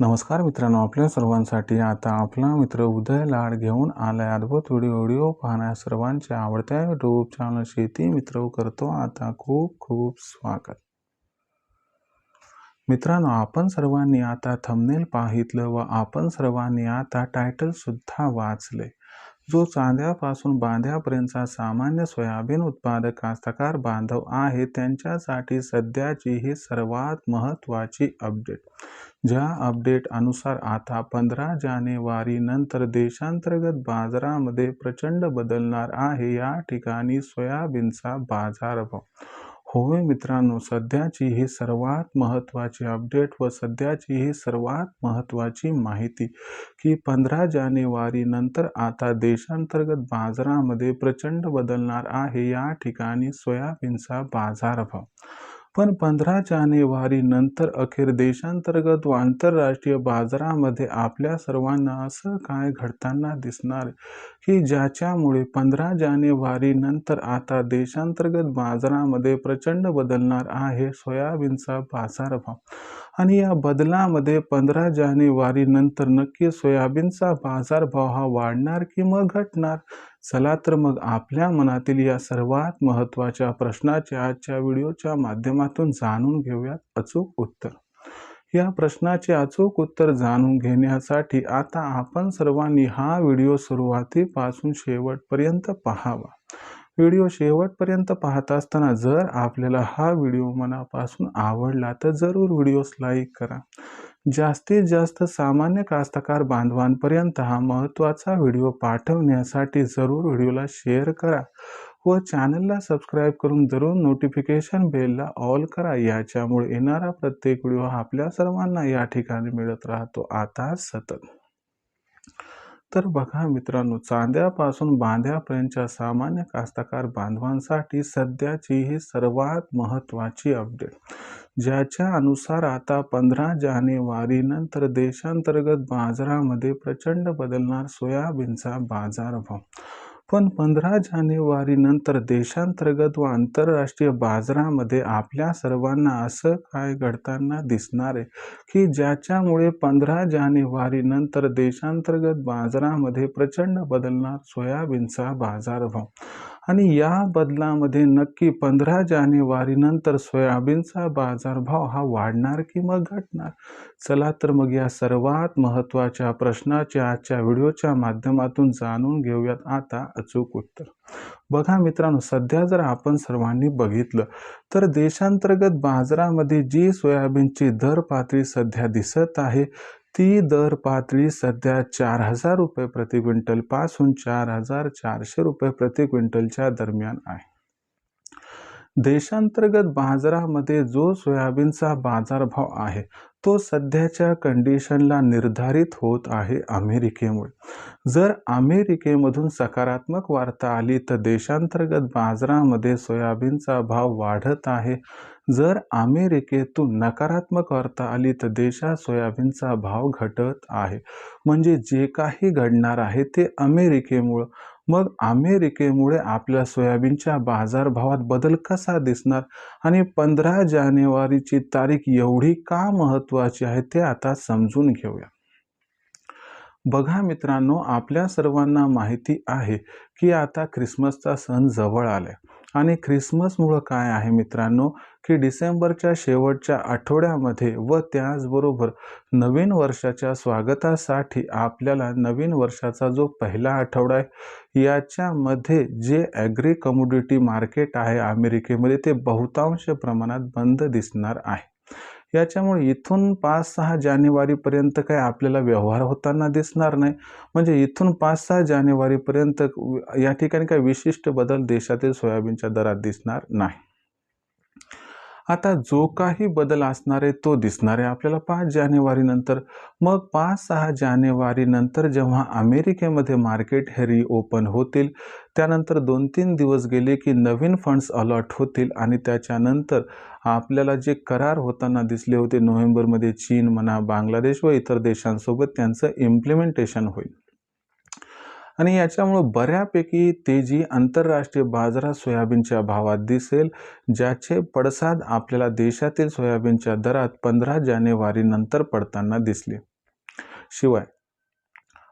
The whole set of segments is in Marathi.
नमस्कार मित्रांनो आपल्या सर्वांसाठी आता आपला मित्र उदय लाड घेऊन आलाय अद्भुत व्हिडिओ व्हिडिओ पाहण्यास सर्वांच्या आवडत्या यूट्यूब चॅनल शेती मित्र करतो. आता खूप खूप स्वागत. मित्रांनो आपण सर्वांनी आता थंबनेल पाहितलं व आपण सर्वांनी आता टायटल सुद्धा वाचले जो चांद्यापासून बांध्यापर्यंतचा सामान्य सोयाबीन उत्पादक कास्तकार बांधव आहे त्यांच्यासाठी सध्याची ही सर्वात महत्त्वाची अपडेट. ज्या अपडेट अनुसार आता पंधरा जानेवारी नंतर देशांतर्गत बाजारामध्ये प्रचंड बदलणार आहे. या ठिकाणी सोयाबीनचा बाजारभाव होय मित्रांनो सध्याची ही सर्वात महत्त्वाची अपडेट व सध्याची ही सर्वात महत्त्वाची माहिती की पंधरा जानेवारी नंतर आता देशांतर्गत बाजारामध्ये प्रचंड बदलणार आहे. या ठिकाणी सोयाबीनचा बाजारभाव पण पंधरा जानेवारी नंतर अखेर देशांतर्गत व आंतरराष्ट्रीय बाजारामध्ये आपल्या सर्वांना असं काय घडताना दिसणार? की ज्याच्यामुळे पंधरा जानेवारी नंतर आता देशांतर्गत बाजारामध्ये प्रचंड बदलणार आहे सोयाबीनचा बाजारभाव? आणि या बदलामध्ये पंधरा जानेवारी नंतर नक्की सोयाबीनचा बाजारभाव हा वाढणार की मग घटणार? चला तर मग आपल्या मनातील या सर्वात महत्त्वाच्या प्रश्नाचे आजच्या व्हिडिओच्या माध्यमातून जाणून घेऊयात अचूक उत्तर. या प्रश्नाचे अचूक उत्तर जाणून घेण्यासाठी आता आपण सर्वांनी हा व्हिडिओ सुरुवातीपासून शेवटपर्यंत पाहावा. व्हिडिओ शेवटपर्यंत पाहत असताना जर आपल्याला हा व्हिडिओ मनापासून आवडला तर जरूर व्हिडिओस लाईक करा. जास्तीत जास्त सामान्य कास्तकार बांधवांपर्यंत हा महत्त्वाचा व्हिडिओ पाठवण्यासाठी जरूर व्हिडिओला शेअर करा व चॅनलला सबस्क्राईब करून जरूर नोटिफिकेशन बेलला ऑल करा. याच्यामुळे येणारा प्रत्येक व्हिडिओ आपल्या सर्वांना या ठिकाणी मिळत राहतो. आता सतत तर बघा मित्रांनो चांद्यापासून बांध्यापर्यंतच्या सामान्य कास्तकार बांधवांसाठी सध्याची ही सर्वात महत्त्वाची अपडेट ज्याच्या अनुसार आता पंधरा जानेवारी नंतर देशांतर्गत बाजारामध्ये प्रचंड बदलणार सोयाबीनचा बाजारभाव. पण पंधरा जानेवारीनंतर देशांतर्गत व आंतरराष्ट्रीय बाजारामध्ये आपल्या सर्वांना असं काय घडताना दिसणार आहे की ज्याच्यामुळे पंधरा जानेवारीनंतर देशांतर्गत बाजारामध्ये प्रचंड बदलणार सोयाबीनचा बाजारभाव? आणि या बदलामध्ये नक्की पंधरा जानेवारीनंतर सोयाबीनचा बाजारभाव हा वाढणार की मग घटणार? चला तर मग या सर्वात महत्त्वाच्या प्रश्नाच्या आजच्या व्हिडिओच्या माध्यमातून जाणून घेऊयात. आता अचूक उत्तर. बघा मित्रांनो सध्या जर आपण सर्वांनी बघितलं तर देशांतर्गत बाजारामध्ये जी सोयाबीनची दर पातळी सध्या दिसत आहे ती दर पातळी सध्या चार हजार रुपये प्रति क्विंटलपासून चार हजार चारशे रुपये प्रति क्विंटलच्या दरम्यान आहे. देशांतर्गत बाजारामध्ये जो सोयाबीनचा बाजारभाव आहे तो सध्याच्या कंडिशनला निर्धारित होत आहे अमेरिकेमुळे. जर अमेरिकेमधून सकारात्मक वार्ता आली तर देशांतर्गत बाजारामध्ये सोयाबीनचा भाव वाढत आहे. जर अमेरिकेतून नकारात्मक वार्ता आली तर देशात सोयाबीनचा भाव घटत आहे. म्हणजे जे काही घडणार आहे ते अमेरिकेमुळं. मग अमेरिकेमुळे आपल्या सोयाबीनच्या बाजारभावात बदल कसा दिसणार? आणि पंधरा जानेवारीची तारीख एवढी का महत्त्वाची आहे ते आता समजून घेऊया. बघा मित्रांनो आपल्या सर्वांना माहिती आहे की आता ख्रिसमसचा सण जवळ आलाय. आणि ख्रिसमसमुळं काय आहे मित्रांनो की डिसेंबरच्या शेवटच्या आठवड्यामध्ये व त्याचबरोबर नवीन वर्षाच्या स्वागतासाठी आपल्याला नवीन वर्षाचा जो पहिला आठवडा आहे याच्यामध्ये जे ॲग्री कमोडिटी मार्केट आहे अमेरिकेमध्ये ते बहुतांश प्रमाणात बंद दिसणार आहे. याच्यामुळे इथून पाच सहा जानेवारीपर्यंत काय आपल्याला व्यवहार होताना दिसणार नाही. म्हणजे इथून पाच सहा जानेवारीपर्यंत या ठिकाणी काही विशिष्ट बदल देशातील सोयाबीनच्या दरात दिसणार नाही. आता जो काही बदल असणार आहे तो दिसणार आहे आपल्याला पाच जानेवारी नंतर. मग पाच सहा जानेवारी नंतर जेव्हा अमेरिकेमध्ये मार्केट हे रिओपन होतील त्यानंतर दोन तीन दिवस गेले की नवीन फंड्स अलॉट होतील आणि त्याच्यानंतर आपल्याला जे करार होताना दिसले होते नोव्हेंबरमध्ये चीन म्हणा बांगलादेश व इतर देशांसोबत त्यांचं इम्प्लिमेंटेशन होईल. आणि याच्यामुळं बऱ्यापैकी तेजी आंतरराष्ट्रीय बाजारात सोयाबीनच्या भावात दिसेल ज्याचे पडसाद आपल्याला देशातील सोयाबीनच्या दरात पंधरा जानेवारी नंतर पडताना दिसले. शिवाय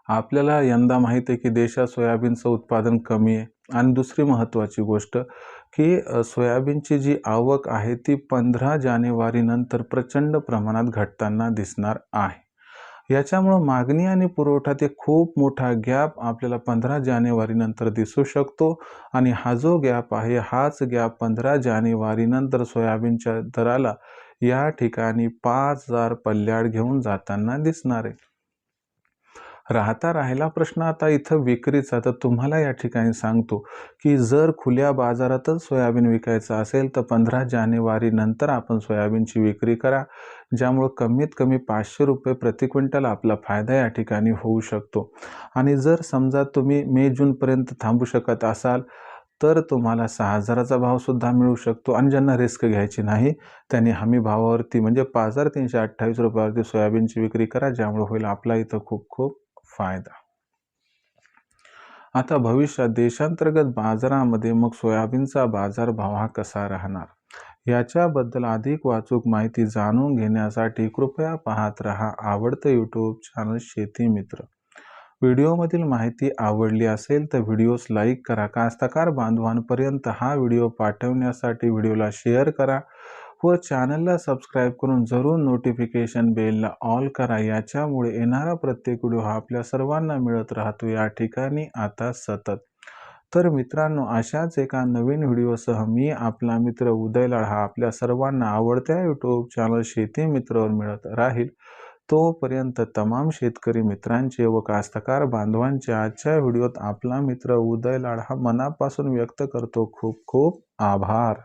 आपल्याला यंदा माहीत आहे की देशात सोयाबीनचं उत्पादन कमी आहे. आणि दुसरी महत्त्वाची गोष्ट की सोयाबीनची जी आवक आहे ती पंधरा जानेवारीनंतर प्रचंड प्रमाणात घटताना दिसणार आहे. याच्यामुळं मागणी आणि पुरवठ्यात एक खूप मोठा गॅप आपल्याला पंधरा जानेवारीनंतर दिसू शकतो. आणि हा जो गॅप आहे हाच गॅप पंधरा जानेवारीनंतर सोयाबीनच्या दराला या ठिकाणी पाच हजार पल्ल्याड घेऊन जाताना दिसणार आहे. राहता राहिला प्रश्न आता इथं विक्रीचा. तर तुम्हाला या ठिकाणी सांगतो की जर खुल्या बाजारातच सोयाबीन विकायचं असेल तर पंधरा जानेवारी नंतर आपण सोयाबीनची विक्री करा. ज्यामुळं कमीत कमी पाचशे रुपये प्रति क्विंटल आपला फायदा या ठिकाणी होऊ शकतो. आणि जर समजा तुम्ही मे जूनपर्यंत थांबू शकत असाल तर तुम्हाला सहा हजाराचा भावसुद्धा मिळू शकतो. आणि ज्यांना रिस्क घ्यायची नाही त्यांनी हमी भावावरती म्हणजे पाच हजार तीनशे अठ्ठावीस रुपयावरती सोयाबीनची विक्री करा. ज्यामुळे होईल आपला इथं खूप खूप फायदा. आता भविष्यात देशांतर्गत बाजारामध्ये मग सोयाबीनचा बाजारभाव हा कसा राहणार? याच्याबद्दल अधिक वाचूक माहिती जाणून घेण्यासाठी कृपया पाहत रहा आवडतं यूट्यूब चॅनल शेती मित्र. व्हिडिओमधील माहिती आवडली असेल तर व्हिडिओस लाईक करा कास्तकार बांधवांपर्यंत हा व्हिडिओ पाठवण्यासाठी व्हिडिओला शेअर करा. व चॅनलला सबस्क्राईब करून जरूर नोटिफिकेशन बेलला ऑल करा. याच्यामुळे येणारा प्रत्येक व्हिडिओ हा आपल्या सर्वांना मिळत राहतो. या ठिकाणी आता सतत. तर मित्रांनो अशाच एका नवीन व्हिडिओसह मी आपला मित्र उदयलाळ हा आपल्या सर्वांना आवडत्या यूट्यूब चॅनल शेती मित्रवर मिळत राहील. तोपर्यंत तमाम शेतकरी मित्रांचे व कास्तकार बांधवांचे आजच्या व्हिडिओत आपला मित्र उदयलाळ हा मनापासून व्यक्त करतो. खूप खूप आभार.